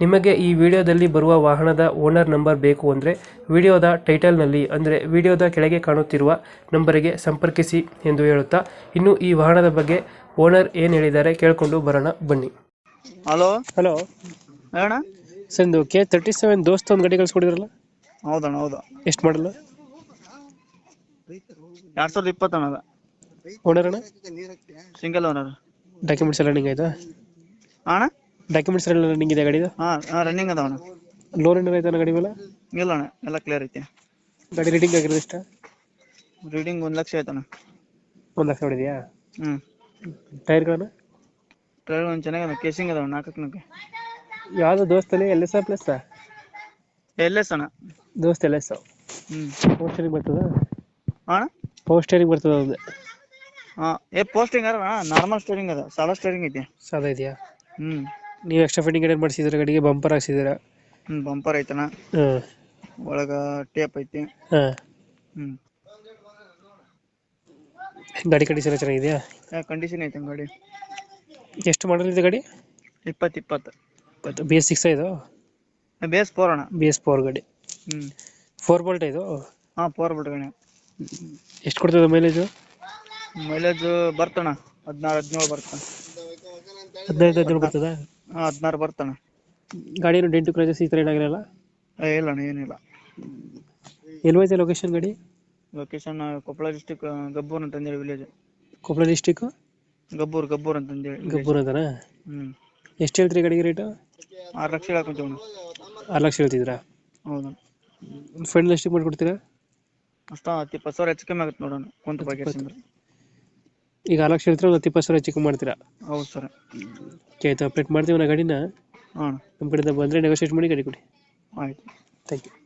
ನಿಮಗೆ ಈ ವಿಡಿಯೋದಲ್ಲಿ ಬರುವ ವಾಹನದ ಓನರ್ ನಂಬರ್ ಬೇಕು ಅಂದರೆ ವಿಡಿಯೋದ ಟೈಟಲ್ನಲ್ಲಿ ಅಂದರೆ ವಿಡಿಯೋದ ಕೆಳಗೆ ಕಾಣುತ್ತಿರುವ ನಂಬರಿಗೆ ಸಂಪರ್ಕಿಸಿ ಎಂದು ಹೇಳುತ್ತಾ ಇನ್ನು ಈ ವಾಹನದ ಬಗ್ಗೆ ಓನರ್ ಏನು ಹೇಳಿದ್ದಾರೆ ಕೇಳಿಕೊಂಡು ಬರೋಣ ಬನ್ನಿ. ಹಲೋ? ಹಲೋ. ಹೇಳಣ್ಣ? ಸರ್ ಇದು ಕೆ ತರ್ಟಿ ಸೆವೆನ್ ದೋಸ್ತ ಒಂದು ಗಡಿ ಕಳಿಸ್ಕೊಡಿದ್ರಲ್ಲ? ಹೌದಣ್ಣ ಹೌದು. ಎಷ್ಟು ಮಾಡಲ್ಲ ಎರಡು ಸಾವಿರದ ಇಪ್ಪತ್ತಣ್ಣ ಅದ. ಓನರ್ ಅಣ್ಣ? ಸಿಂಗಲ್ ಓನರ್ ಡಾಕ್ಯುಮೆಂಟ್ಸ್ ಎಲ್ಲ ನಿಂಗೆ ಆಯ್ತಾ ಅಣ್ಣ? ಡಾಕ್ಯುಮೆಂಟ್ಸ್ ಎಲ್ಲ ರನ್ನಿಂಗ್ ಇದೆ ಗಾಡಿದು? ಹಾ ರನ್ನಿಂಗ್ ರನ್ನಿಂಗ್ ಅವನು ಲೋನ್ ಏನಾರ ಐತೆ ಗಾಡಿ ಮೇಲೆ? ಇಲ್ಲ ಅಣ್ಣ ಎಲ್ಲ ಕ್ಲಿಯರ್ ಐತೆ. ಗಾಡಿ ರೀಡಿಂಗ್ ಆಗಿರೋದು ಇಷ್ಟ ರೀಡಿಂಗ್ ಒಂದು ಲಕ್ಷ ಆಯ್ತಣ್ಣ ಒಂದು ಲಕ್ಷ ಹೊಡಿದೆಯಾ? ಹ್ಮ್. ಟೈರ್ಗಳನ್ನ ಟ್ರೈಲ್ ಚೆನ್ನಾಗಿ ಚೆನ್ನಾಗದ ಕೇಸಿಂಗ್ ಅದಾವ ನಾಲ್ಕಕ್ಕೆ ಯಾವುದು ದೋಸ್ತಲ್ಲಿ L S plus L S ಅಣ್ಣ. ದೋಸ್ತ್ ಎಲ್ ಎಸ್ ಹ್ಮ್. ಪವರ್ ಸ್ಟೇರಿಂಗ್ ಬರ್ತದ? ಅಣ್ಣ ಪವರ್ ಸ್ಟೇರಿಂಗ್ ಬರ್ತದ ಒಂದು ಹಾ ಏ ಪೋಸ್ಟಿಂಗ್ ಅದ ನಾರ್ಮಲ್ ಸ್ಟೇರಿಂಗ್ ಅದ ಸಾಲ ಸ್ಟೇರಿಂಗ್ ಐತಿ. ಸಾದಾ ಇದೆಯಾ? ಹ್ಮ್. ನೀವು ಎಕ್ಸ್ಟ್ರಾ ಫಿಟ್ಟಿಂಗ್ ಏನೇನು ಮಾಡಿಸಿದ್ರೆ ಗಾಡಿಗೆ ಬಂಪರ್ ಹಾಕ್ಸಿದ್ದೀರಾ? ಹ್ಞೂ ಬಂಪರ್ ಐತಣ್ಣ. ಹಾಂ. ಒಳಗೆ ಟೇಪ್ ಐತಿ. ಹಾಂ. ಹ್ಞೂ ಗಾಡಿ ಕಂಡೀಷನ್ ಚೆನ್ನಾಗಿದೆಯಾ? ಕಂಡೀಷನ್ ಐತೆ ಗಾಡಿ. ಎಷ್ಟು ಮಾಡಲ್ ಇದೆ ಗಾಡಿ? ಇಪ್ಪತ್ತು ಇಪ್ಪತ್ತು. ಇಪ್ಪತ್ತು. ಬಿ ಎಸ್ ಸಿಕ್ಸ್ ಇದು? ಎಸ್ ಫೋರ್ ಅಣ್ಣ. ಬಿ ಎಸ್ ಫೋರ್ ಗಾಡಿ. ಹ್ಞೂ ಫೋರ್ ಬೋಲ್ಟ್ ಇದು? ಹಾಂ ಫೋರ್ ಗಾಡಿ. ಎಷ್ಟು ಕೊಡ್ತದೆ ಮೈಲೇಜು ಮೈಲೇಜ್ ಬರ್ತಣ್ಣ ಹದಿನಾರು ಹದಿನೇಳು ಬರ್ತಣ್ಣ ಹದಿನೈದು ಹದಿನೇಳು ಬರ್ತದ? ಹದಿನಾರು ಬರ್ತಾನ ಏನು ಡೆಂಟು ಕ್ರೈಸಸ್ ಈ ಥರ ಏನಾಗಿರಲ್ಲ ಇಲ್ಲ ಅಣ್ಣ ಏನಿಲ್ಲ. ಎಲ್ಲಿ ಹೋಯ್ತು ಲೊಕೇಶನ್ ಗಾಡಿ? ಲೊಕೇಶನ್ ಕೊಪ್ಪಳ ಡಿಸ್ಟಿಕ್ ಗಬ್ಬೂರ್ ಅಂತಂದೇಳಿ ವಿಲೇಜ್ ಕೊಪ್ಪಳ ಡಿಸ್ಟಿಕ್ಕು ಗಬ್ಬೂರ್ ಗಬ್ಬೂರ್ ಅಂತಂದೇಳಿ. ಗಬ್ಬೂರ್ ಅದರ ಹ್ಞೂ ಎಷ್ಟು ಹೇಳ್ತೀರಿ ಗಾಡಿಗೆ ರೇಟು ಆರು ಲಕ್ಷ ಹೇಳಕ್ಕೆ ಆರು ಲಕ್ಷ ಹೇಳ್ತಿದ್ದೀರಾ? ಹೌದು ಫೈನಲ್ ಎಷ್ಟಿಗೆ ಮಾಡಿಕೊಡ್ತೀರಾ ಅಷ್ಟ ಹತ್ತು ಇಪ್ಪತ್ತು ಸಾವಿರ ಹೆಚ್ಚು ಕಮ್ಮಿ ಆಗುತ್ತೆ ನೋಡೋಣ ಕುಂತ ಬಗ್ಗೆ ಅಂದ್ರೆ. ಈಗ ಆರು ಲಕ್ಷ ಹೇಳ್ತೀರಾ ಒಂದು ಇಪ್ಪತ್ತು ಸಾವಿರ ಚಿಕ್ಕ ಮಾಡ್ತೀರಾ? ಹೌದು ಸರ್. ಓಕೆ ಆಯ್ತು. ಅಪ್ಡೇಟ್ ಮಾಡ್ತೀವಿ ನಾ ಗಾಡಿನ. ಹಾಂ. ನಮ್ಮ ಕಡೆಯಿಂದ ಬಂದರೆ ನೆಗೋಷಿಯೇಟ್ ಮಾಡಿ ಗಾಡಿ ಕೊಡಿ. ಆಯ್ತು. Thank you